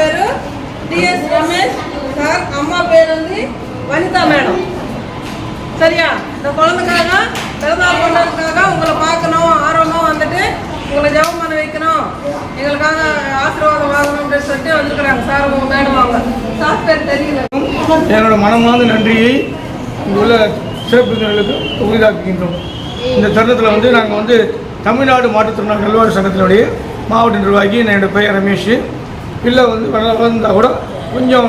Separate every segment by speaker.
Speaker 1: பேர் DS Ramesh sir அம்மா பேர் வந்து வனிதா மேடம். சரியா? இந்த குழந்தைக்காக பிறந்தாள் கொண்டதுக்காக உங்களை பார்க்கணும் ஆர்வமாக வந்துட்டு உங்களை ஜபம் பண்ண வைக்கணும். எங்களுக்காக ஆசீர்வாதம் வாங்கணும் அப்படின்னு சொல்லிட்டு வந்துருக்குறாங்க. சார் உங்க மேடம் அவங்க. சார் பேர் தெரியல.
Speaker 2: என்னோட மனமார்ந்த நன்றியை இங்குள்ள சிறப்பு விருந்தினர்களுக்கு உரிதாக்குகின்றோம். இந்த தருணத்தில் வந்து நாங்கள் வந்து தமிழ்நாடு மாற்றுத்திறனாளர் நல்வாழ்வு சங்கத்தினுடைய மாவட்ட நிர்வாகி என்னுடைய பெயர் ரமேஷ். பிள்ளை வந்து வளர்ந்தால் வளர்ந்தா கூட கொஞ்சம்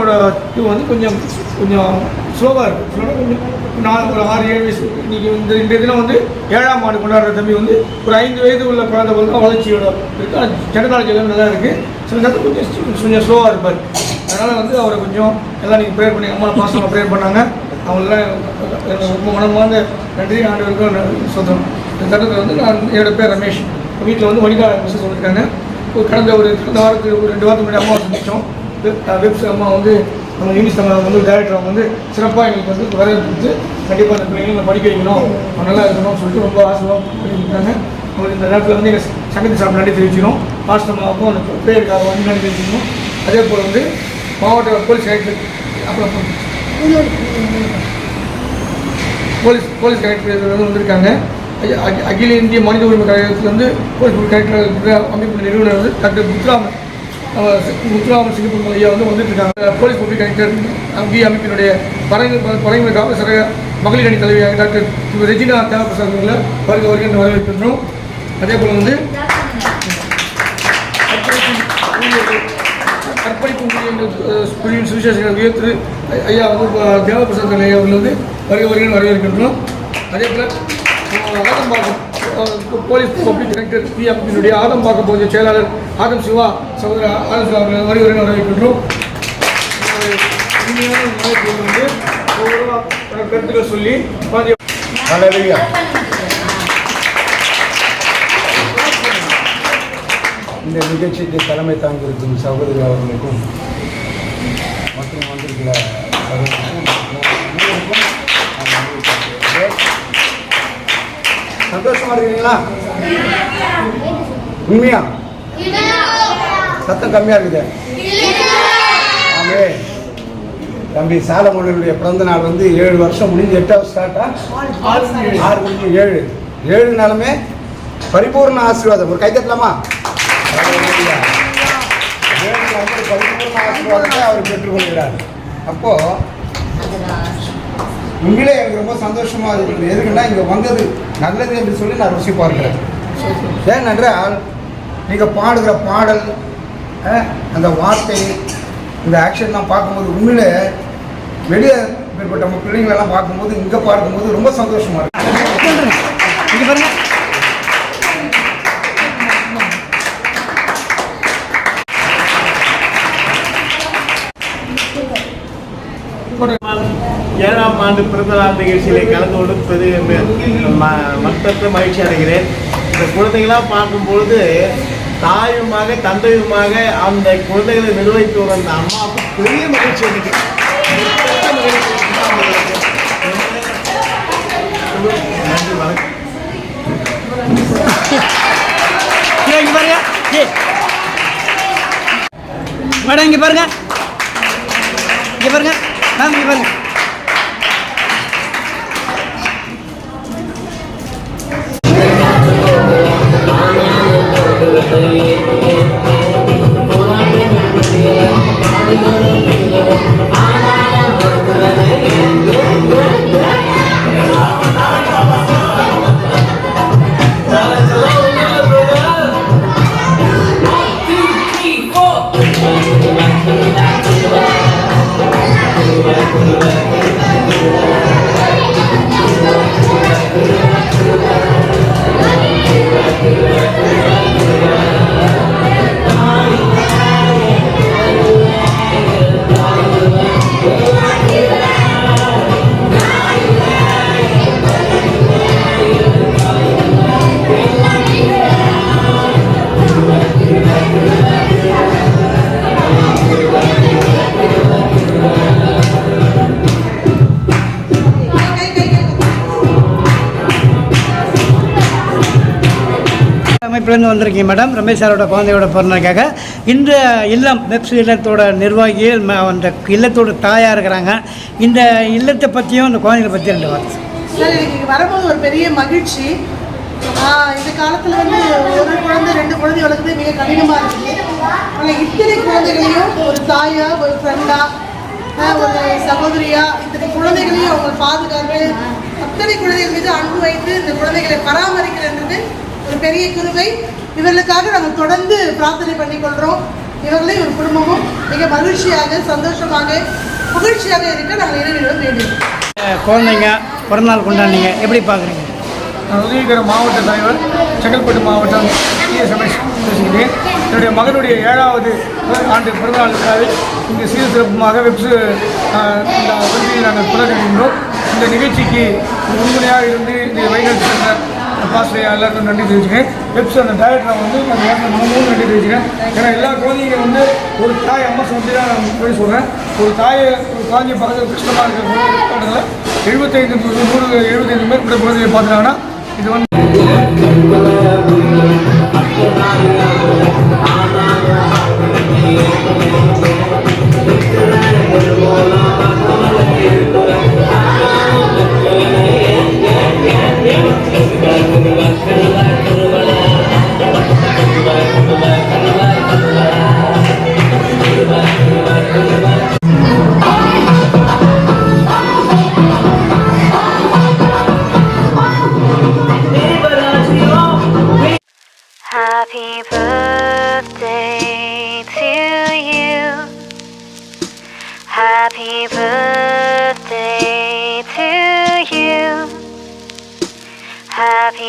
Speaker 2: இது வந்து கொஞ்சம் கொஞ்சம் ஸ்லோவாக இருக்கும். ஸ்லோவாக கொஞ்சம். நான் ஒரு ஆறு ஏழு வயசு இன்றைக்கி இந்த இன்றைய தினம் வந்து ஏழாம் ஆண்டு கொண்டாடுற தம்பி வந்து ஒரு ஐந்து வயது உள்ள குழந்தை போல தான் வளர்ச்சியோட இருக்குது டெக்னாலஜி எல்லாம் நல்லா இருக்குது சில நேரத்தில் கொஞ்சம் கொஞ்சம் ஸ்லோவாக இருப்பார். அதனால் வந்து அவரை கொஞ்சம் எல்லாம் நீங்கள் ப்ரேயர் பண்ணி அம்மா பாசமாக ப்ரேயர் பண்ணாங்க. அவங்களாம் ரொம்ப மனமார்ந்த நன்றி. ஆண்டவருக்கும் நான் சொல்கிறோம் இந்த தட்டத்தில் வந்து நான் என்னோடய பேர் ரமேஷ். வீட்டில் வந்து வனிகா மிஸ்ஸஸ் சொல்லியிருக்காங்க. கடந்த ஒரு கடந்த வாரத்துக்கு ஒரு ரெண்டு வாரத்துக்கு முன்னாடி அம்மா சந்தித்தோம் வெப்ஸ் அம்மா வந்து நம்ம இங்கிலீஷ் தமிழ் வந்து டேரக்டர் அவங்க வந்து சிறப்பாக எங்களுக்கு வந்து வரவேற்பு கண்டிப்பாக அந்த பிள்ளைங்களை படிக்க வைக்கணும். நல்லா இருக்கணும்னு சொல்லிட்டு ரொம்ப ஆசீர்வாதம் பண்ணியிருக்காங்க அவங்களுக்கு இந்த நேரத்தில் வந்து எங்கள் சங்கத்தி சாப்பிட நன்றி தெரிவிச்சிடும் ஆசிரமாவுக்கும் அந்த பேருக்காக வந்து நன்றி தெரிவிக்கணும் அதே போல் வந்து மாவட்ட போலீஸ் கலெக்டர் அப்புறம் போலீஸ் போலீஸ் கலெக்டர் வந்து வந்திருக்காங்க. அகில இந்திய மனித உரிமை கழகத்தில் வந்து கலெக்டர் அமைப்பு நிறுவனர் வந்து டாக்டர் முத்துராமன் முத்துராமன் சிங்கப்பூர் ஐயா வந்து வந்துட்டு இருக்காங்க போலீஸ் பப்ளிக் கலெக்டர் அங்கி அமைப்பினுடைய பரங்க பரங்க டாக்டர் மகளிர் அணி தலைவியாக டாக்டர் ரெஜினா தேவபிரசாத் அவர்களை வருக வருகின்ற வரவேற்கின்றோம் அதே போல் வந்து கற்பழிப்பு ஊழியர்கள் அஹ், உயர்த்து ஐயா வந்து அஹ், தேவபிரசாத் ஐயா அவர்கள் வந்து வருக வருகின்ற வரவேற்கின்றோம் அதே போல் Adambakkam police public director P அமைப்பினுடைய ஆதம்பாக்கம் பகுதி செயலாளர் ஆதம் சிவா சகோதரர் ஆதம் சிவா அவர்கள் வருக வருகிறேன் வரவேற்கின்றோம் இனிமையான நாளைக்கு வந்து ஒவ்வொருவரா தன்னோட கருத்துக்கள் சொல்லி பாதி
Speaker 3: இந்த நிகழ்ச்சிக்கு தலைமை தாங்கியிருக்கும் சகோதரி அவர்களுக்கும் மற்றும் வந்திருக்கிறார் சந்தோஷமா இருக்கீங்களா உண்மையா? சத்தம் கம்மியா இருக்குது. ஆமே தம்பி சாலமோனுடைய பிறந்த நாள் வந்து ஏழு வருஷம் முடிஞ்சு எட்டாவது ஸ்டார்ட்டா ஆறு முடிஞ்சு ஏழு. ஏழு நாளுமே பரிபூர்ண ஆசீர்வாதம். ஒரு கை தட்டலாமா? பரிபூர்ண ஆசீர்வாதத்தை அவர் பெற்றுக்கொள்கிறார். அப்போ உண்மையிலே எனக்கு ரொம்ப சந்தோஷமாக இருக்குது. எதுக்குன்னா இங்கே வந்தது நல்லது என்று சொல்லி நான் ருசி பார்க்கிறேன். ஏனென்றால் நீங்கள் பாடுகிற பாடல் அந்த வார்த்தை இந்த ஆக்ஷன்லாம் பார்க்கும்போது உண்மையிலே வெளியே மேற்பட்ட நம்ம பிள்ளைங்களெல்லாம் பார்க்கும்போது இங்கே பார்க்கும்போது ரொம்ப சந்தோஷமாக இருக்கு.
Speaker 4: ஏழாம் ஆண்டு பிறந்தநாள் நிகழ்ச்சியிலே கலந்து கொடுப்பது ம- மகிழ்ச்சி அடைகிறேன். இந்த குழந்தைகளாக பார்க்கும்பொழுது தாயுமாக தந்தையுமாக அந்த குழந்தைகளை நிர்வகித்து வர அந்த அம்மாவுக்கு பெரிய மகிழ்ச்சி எனக்கு நன்றி வணக்கம்.
Speaker 5: பாருங்க. மேடம் இங்க பாருங்க. பாருங்க மேம் அமைப்பிலேருந்து வந்திருக்கீங்க மேடம். ரமேஷ் சாரோட குழந்தையோட பிறந்ததுக்காக. இந்த இல்லம் வெப்ஸ் இல்லத்தோட நிர்வாகிகள் அந்த இல்லத்தோட தாயாக இருக்கிறாங்க. இந்த இல்லத்தை பற்றியும் அந்த குழந்தைகளை பற்றி ரெண்டு வார்த்தை
Speaker 6: சார் எனக்கு இங்கே வரும்போது ஒரு பெரிய மகிழ்ச்சி. இந்த காலத்தில் வந்து ஒரு குழந்தை ரெண்டு குழந்தை வளர்க்குறது மிக கடினமாக இருக்குது ஆனால் இத்தனை குழந்தைகளையும் ஒரு தாயாக ஒரு ஃப்ரெண்டாக ஒரு சகோதரியாக இத்தனை குழந்தைகளையும் அவங்க பாதுகாத்து அத்தனை குழந்தைகள் மீது அன்பு வைத்து இந்த குழந்தைகளை பராமரிக்கிறன்றது ஒரு பெரிய கிருபை. இவர்களுக்காக நாங்கள் தொடர்ந்து பிரார்த்தனை பண்ணிக்கொள்கிறோம் இவர்களையும் ஒரு குடும்பமும் மிக மகிழ்ச்சியாக சந்தோஷமாக புகழ்ச்சியாக இருக்க நாங்கள் இறைவனிடம் வேண்டுகிறோம்.
Speaker 5: அஹ் குழந்தைங்க பிறந்தநாள் கொண்டாடினீங்க. எப்படி பார்க்குறீங்க?
Speaker 2: நான் உதவிகர மாவட்ட தலைவர் செங்கல்பட்டு மாவட்டம் ரமேஷ் பேசுகிறேன். என்னுடைய மகனுடைய ஏழாவது ஆண்டு பிறந்தநாள் விழாவில் இங்கு சீர் சிறப்புமாக வெப்ஸ் ஆஹ், இந்த நாங்கள் கொண்டாடுகின்றோம் இந்த நிகழ்ச்சிக்கு உண்மையாக இருந்து இந்த வைகல் பாஸ்டர் எல்லாருக்கும் நன்றி தெரிவிச்சுக்கேன் வெப்ஸ் அந்த டேரக்டரை வந்து நான் எல்லாருக்கும் மனமும் நன்றி தெரிவிச்சுக்கேன் ஏன்னா எல்லா குழந்தைங்க வந்து ஒரு தாய் அம்மா சொல்லி தான் நான் போய் சொல்கிறேன் ஒரு தாயை ஒரு குழந்தைய பார்க்கறது கஷ்டமாக இருக்கிற எழுபத்தைந்து நூறு எழுபத்தைந்து பேர் கூட குழந்தைய பார்த்துட்டாங்கன்னா இது வந்து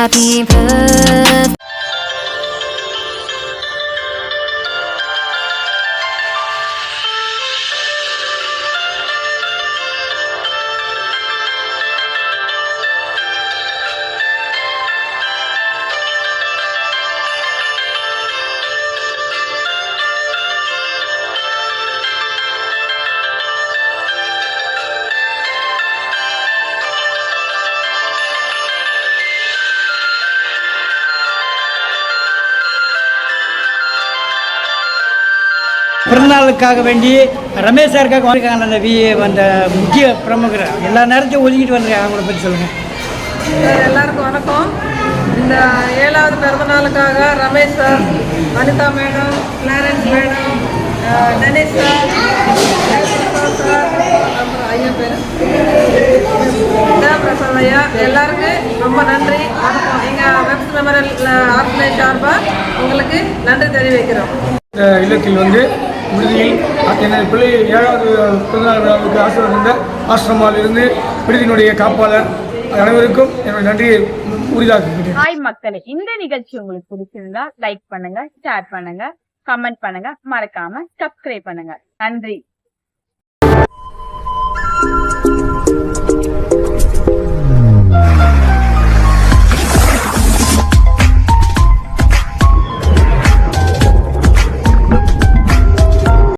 Speaker 7: Happy birthday.
Speaker 5: பிறந்தநாளுக்காக வேண்டி ரமேஷ் சாருக்காக வந்திருக்காங்க அந்த வி அந்த முக்கிய பிரமுகர். எல்லா நேரத்தையும் ஒதுக்கிட்டு வந்திருக்காங்க. அவங்கள பற்றி சொல்லுங்கள்
Speaker 1: எல்லாருக்கும் வணக்கம். இந்த ஏழாவது பிறந்த நாளுக்காக Ramesh sir Vanitha madam Clarence madam Denis sir ஐயா பேர். பிரசாத் ஐயா எல்லாருக்கும் ரொம்ப நன்றி வணக்கம். எங்கள் வெப்ஸ் மெமரல் ஆர்கனைஸ் சார்பாக உங்களுக்கு நன்றி தெரிவிக்கிறோம்.
Speaker 2: இல்லத்தில் வந்து விடுதியில் எனது பிள்ளை ஏழாவது பிறந்தநாள் விழாவுக்கு ஆசிரியர் இருந்த ஆசிரமாவில் இருந்து விடுதியினுடைய காப்பாளர் அனைவருக்கும் என்னுடைய நன்றியை உரிதாக்குகிறேன்.
Speaker 8: ஹாய் மக்களே இந்த நிகழ்ச்சி உங்களுக்கு பிடிச்சிருந்தா லைக் பண்ணுங்க ஷேர் பண்ணுங்க கமெண்ட் பண்ணுங்க மறக்காம சப்ஸ்கிரைப் பண்ணுங்க. நன்றி.